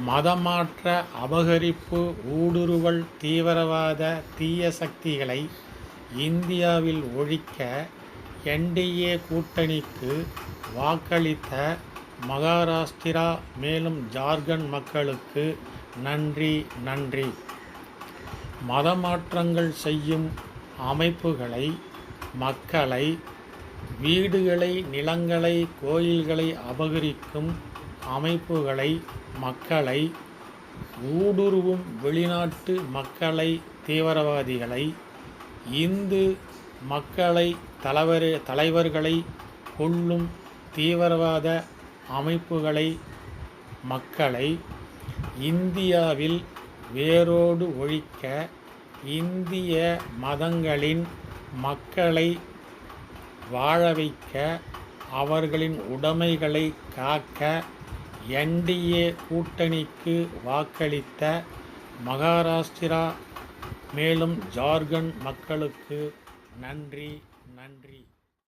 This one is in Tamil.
மதமாற்ற அபகரிப்பு ஊடுருவல் தீவிரவாத தீய சக்திகளை இந்தியாவில் ஒழிக்க என்டிஏ கூட்டணிக்கு வாக்களித்த மகாராஷ்டிரா மேலும் ஜார்க்கண்ட் மக்களுக்கு நன்றி நன்றி. மதமாற்றங்கள் செய்யும் அமைப்புகளை மக்களை வீடுகளை நிலங்களை கோயில்களை அபகரிக்கும் அமைப்புகளை மக்களை ஊடுருவும் வெளிநாட்டு மக்களை தீவிரவாதிகளை இந்து மக்களை தலைவர் தலைவர்களை கொள்ளும் தீவிரவாத அமைப்புகளை மக்களை இந்தியாவில் வேரோடு ஒழிக்க இந்திய மதங்களின் மக்களை வாழ வைக்க அவர்களின் உடைமைகளை காக்க என்டிஏ கூட்டணிக்கு வாக்களித்த மகாராஷ்டிரா மேலும் ஜார்க்கண்ட் மக்களுக்கு நன்றி நன்றி.